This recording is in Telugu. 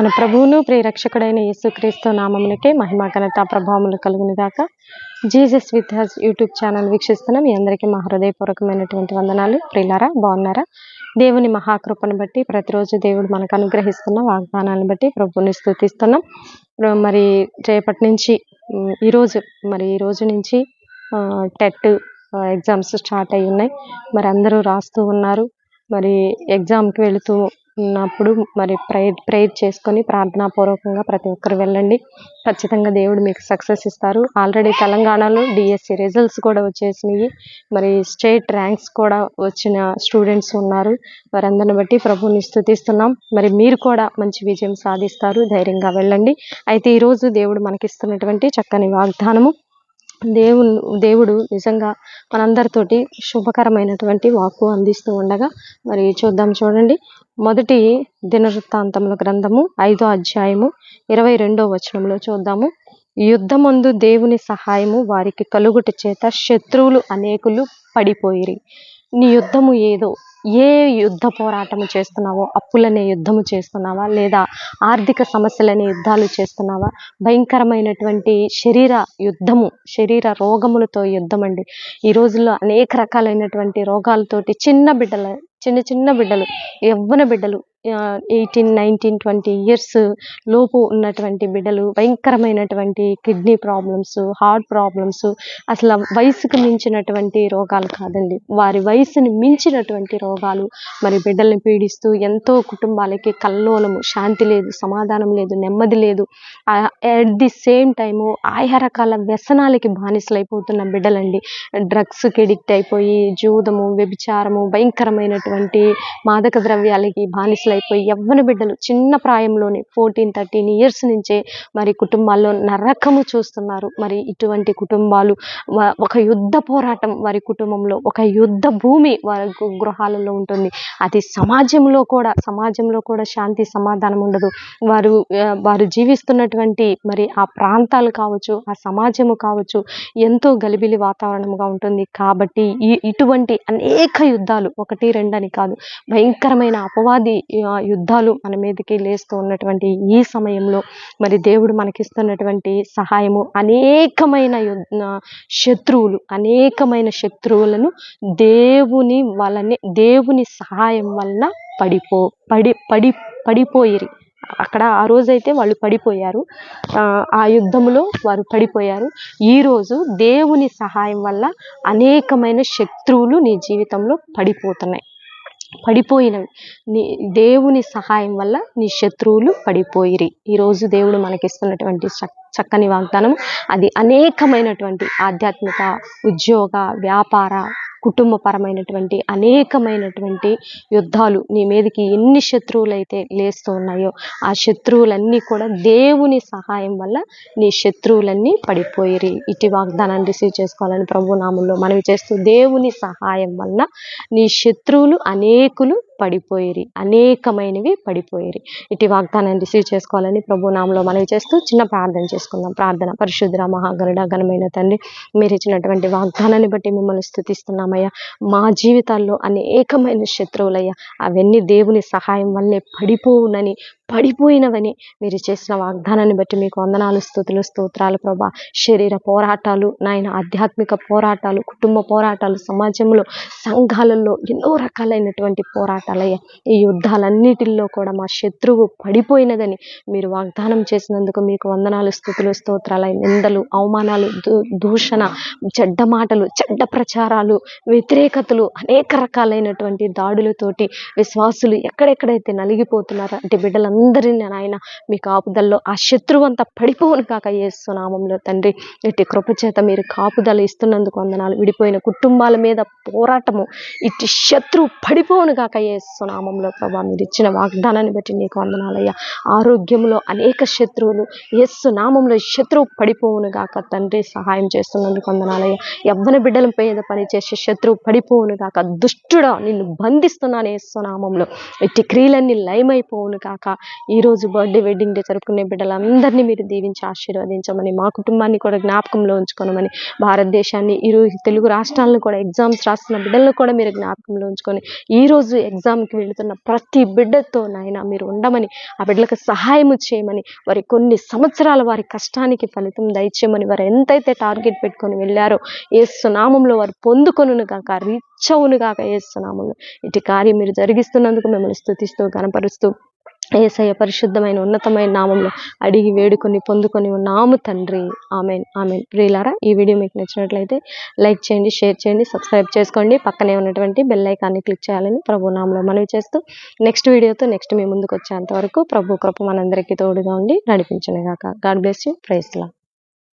మన ప్రభువును ప్రియరక్షకుడైన యేసుక్రీస్తు నామములకే మహిమ ఘనత ప్రభావములు కలుగుని దాకా Jesus with us YouTube channel వీక్షిస్తున్న మీ అందరికీ మా హృదయపూర్వకమైనటువంటి వందనాలు. ప్రియులారా బాగున్నారా? దేవుని మహాకృపను బట్టి ప్రతిరోజు దేవుడు మనకు అనుగ్రహిస్తున్న వాగ్దానాన్ని బట్టి ప్రభుని స్థుతిస్తున్నాం. మరి రేపటి నుంచి ఈరోజు మరి ఈ రోజు నుంచి టెట్ ఎగ్జామ్స్ స్టార్ట్ అయి ఉన్నాయి. మరి అందరూ రాస్తూ ఉన్నారు. మరి ఎగ్జామ్కి వెళుతూ ఉన్నప్పుడు మరి ప్రేయర్ ప్రేయర్ చేసుకొని ప్రార్థనాపూర్వకంగా ప్రతి ఒక్కరు వెళ్ళండి. ఖచ్చితంగా దేవుడు మీకు సక్సెస్ ఇస్తారు. ఆల్రెడీ తెలంగాణలో డిఎస్సి రిజల్ట్స్ కూడా వచ్చేసినాయి. మరి స్టేట్ ర్యాంక్స్ కూడా వచ్చిన స్టూడెంట్స్ ఉన్నారు. వారందరిని బట్టి ప్రభుని స్థుతిస్తున్నాం. మరి మీరు కూడా మంచి విజయం సాధిస్తారు. ధైర్యంగా వెళ్ళండి. అయితే ఈరోజు దేవుడు మనకిస్తున్నటువంటి చక్కని వాగ్దానము దేవుని దేవుడు నిజంగా మనందరితోటి శుభకరమైనటువంటి వాక్కు అందిస్తూ ఉండగా మరి చూద్దాం చూడండి. మొదటి దినవృత్తాంతముల గ్రంథము ఐదో అధ్యాయము ఇరవై రెండో వచనంలో చూద్దాము. యుద్ధమందు దేవుని సహాయము వారికి కలుగుట చేత శత్రువులు అనేకులు పడిపోయిరి. నీ యుద్ధము ఏదో ఏ యుద్ధ పోరాటము చేస్తున్నావో అప్పులనే యుద్ధము చేస్తున్నావా? లేదా ఆర్థిక సమస్యలనే యుద్ధాలు చేస్తున్నావా? భయంకరమైనటువంటి శరీర యుద్ధము శరీర రోగములతో యుద్ధం అండి ఈ రోజుల్లో అనేక రకాలైనటువంటి రోగాలతోటి చిన్న బిడ్డల చిన్న చిన్న బిడ్డలు యవ్వన బిడ్డలు ఎయిటీన్ నైన్టీన్ ట్వంటీ ఇయర్స్ లోపు ఉన్నటువంటి బిడ్డలు భయంకరమైనటువంటి కిడ్నీ ప్రాబ్లమ్స్ హార్ట్ ప్రాబ్లమ్స్ అసలు వయసుకు మించినటువంటి రోగాలు కాదండి. వారి వయసుని మించినటువంటి రోగాలు మరి బిడ్డల్ని పీడిస్తూ ఎంతో కుటుంబాలకి కల్లోలము శాంతి లేదు సమాధానం లేదు నెమ్మది లేదు. అట్ ది సేమ్ టైము ఆయా రకాల వ్యసనాలకి బానిసలైపోతున్న బిడ్డలండి. డ్రగ్స్కి ఎడిక్ట్ అయిపోయి జూదము వ్యభిచారము భయంకరమైనటువంటి మాదక ద్రవ్యాలకి బానిసలైపోయి యవ్వన బిడ్డలు చిన్న ప్రాయంలోనే ఫోర్టీన్ థర్టీన్ ఇయర్స్ నుంచే మరి కుటుంబాల్లో నరకము చూస్తున్నారు. మరి ఇటువంటి కుటుంబాలు ఒక యుద్ధ పోరాటం వారి కుటుంబంలో ఒక యుద్ధ భూమి వారి గృహాలలో ఉంటుంది. అది సమాజంలో కూడా సమాజంలో కూడా శాంతి సమాధానం ఉండదు. వారు వారు జీవిస్తున్నటువంటి మరి ఆ ప్రాంతాలు కావచ్చు ఆ సమాజము కావచ్చు ఎంతో గలిబిలి వాతావరణంగా ఉంటుంది. కాబట్టి ఈ ఇటువంటి అనేక యుద్ధాలు ఒకటి రెండని కాదు భయంకరమైన అపవాది యుద్ధాలు మన మీదకి లేస్తూ ఉన్నటువంటి ఈ సమయంలో మరి దేవుడు మనకిస్తున్నటువంటి సహాయము అనేకమైన శత్రువులు అనేకమైన శత్రువులను దేవుని వలనే దేవుని సహాయం వలన పడిపో పడి పడి పడిపోయిరి. అక్కడ ఆ రోజైతే వాళ్ళు పడిపోయారు. ఆ, ఆ యుద్ధంలో వారు పడిపోయారు. ఈ రోజు దేవుని సహాయం వల్ల అనేకమైన శత్రువులు నీ జీవితంలో పడిపోతున్నాయి. పడిపోయినవి. నీ దేవుని సహాయం వల్ల నీ శత్రువులు పడిపోయిరి. ఈరోజు దేవుడు మనకిస్తున్నటువంటి చక్కని వాగ్దానం అది అనేకమైనటువంటి ఆధ్యాత్మిక ఉద్యోగ వ్యాపార కుటుంబపరమైనటువంటి అనేకమైనటువంటి యుద్ధాలు నీ మీదకి ఎన్ని శత్రువులు అయితే లేస్తూ ఉన్నాయో ఆ శత్రువులన్నీ కూడా దేవుని సహాయం వల్ల నీ శత్రువులన్నీ పడిపోయిరి. ఇటు వాగ్దానాన్ని రిసీవ్ చేసుకోవాలని ప్రభు నామంలో మనవి చేస్తూ దేవుని సహాయం వల్ల నీ శత్రువులు అనేకులు పడిపోయిరి. అనేకమైనవి పడిపోయిరి. ఇటు వాగ్దానాన్ని రిసీవ్ చేసుకోవాలని ప్రభు నామంలో మనవి చేస్తూ చిన్న ప్రార్థన చేసుకుందాం. ప్రార్థన పరిశుద్ర మహాగరుడ ఘనమైన తండ్రి మీరు ఇచ్చినటువంటి వాగ్దానాన్ని బట్టి మిమ్మల్ని స్థుతిస్తున్నాం. స్థుతిస్తున్నామయ్యా మా జీవితాల్లో అనేకమైన శత్రువులయ్యా. అవన్నీ దేవుని సహాయం వల్లే పడిపోవునని పడిపోయినవని మీరు చేసిన వాగ్దానాన్ని బట్టి మీకు వందనాలు స్థుతులు స్తోత్రాలు ప్రభా. శరీర పోరాటాలు నాయన ఆధ్యాత్మిక పోరాటాలు కుటుంబ పోరాటాలు సమాజంలో సంఘాలలో ఎన్నో రకాలైనటువంటి పోరాటాలయ్యా. ఈ యుద్ధాలన్నిటిల్లో కూడా మా శత్రువు పడిపోయినదని మీరు వాగ్దానం చేసినందుకు మీకు వందనాలు స్థుతులు స్తోత్రాలై నిందలు అవమానాలు దూ- దూషణ చెడ్డ మాటలు చెడ్డ ప్రచారాలు వ్యతిరేకతలు అనేక రకాలైనటువంటి దాడులతోటి విశ్వాసులు ఎక్కడెక్కడైతే నలిగిపోతున్నారో అంటే అందరిని నాయన మీ కాపుదల్లో ఆ శత్రువు అంతా పడిపోవును కాక నామంలో తండ్రి. ఇట్టి కృపచేత మీరు కాపుదల ఇస్తున్నందుకు వందనాలు. విడిపోయిన కుటుంబాల మీద పోరాటము ఇట్టి శత్రువు పడిపోవును కాక నామంలో ప్రభా మీరు ఇచ్చిన వాగ్దానాన్ని బట్టి నీకు వందనాలయ్యా. ఆరోగ్యంలో అనేక శత్రువులు ఏసు నామంలో శత్రువు పడిపోవును కాక తండ్రి సహాయం చేస్తున్నందుకు వందనాలయ్యా. యవ్వన బిడ్డల మీద పనిచేసే శత్రువు పడిపోవును కాక దుష్టుడా నిన్ను బంధిస్తున్నాను యేసు నామంలో. ఇట్టి క్రియలన్నీ లయమైపోవును కాక ఈ రోజు బర్త్డే వెడ్డింగ్ డే జరుపుకునే బిడ్డలందరినీ మీరు దీవించి ఆశీర్వదించమని మా కుటుంబాన్ని కూడా జ్ఞాపకంలో ఉంచుకోనమని భారతదేశాన్ని ఈరోజు తెలుగు రాష్ట్రాలను కూడా ఎగ్జామ్స్ రాస్తున్న బిడ్డలను కూడా మీరు జ్ఞాపకంలో ఉంచుకొని ఈ రోజు ఎగ్జామ్కి వెళుతున్న ప్రతి బిడ్డతో నాయన మీరు ఉండమని ఆ బిడ్డలకు సహాయం చేయమని వారి కొన్ని సంవత్సరాల వారి కష్టానికి ఫలితం దయచేయమని వారు ఎంతైతే టార్గెట్ పెట్టుకొని వెళ్ళారో ఏ సునామంలో వారు పొందుకొను కాక రీచ్ అవును కాక ఏ సునామంలో ఇటు కార్యం మీరు జరిగిస్తున్నందుకు మిమ్మల్ని స్థుతిస్తూ కనపరుస్తూ ఏసయ్య పరిశుద్ధమైన ఉన్నతమైన నామంలో అడిగి వేడుకొని పొందుకొని ఉన్నాము తండ్రి. Amen amen. ప్రియులారా ఈ వీడియో మీకు నచ్చినట్లయితే లైక్ చేయండి షేర్ చేయండి సబ్స్క్రైబ్ చేసుకోండి. పక్కనే ఉన్నటువంటి బెల్ ఐకాన్ని క్లిక్ చేయాలని ప్రభు నామంలో మనవి చేస్తూ నెక్స్ట్ వీడియోతో నెక్స్ట్ మీ ముందుకు వచ్చేంత వరకు ప్రభు కృప మనందరికీ తోడుగా ఉండి నడిపించను గాక గాడ్ బ్లెస్ యూ. ప్రైస్లా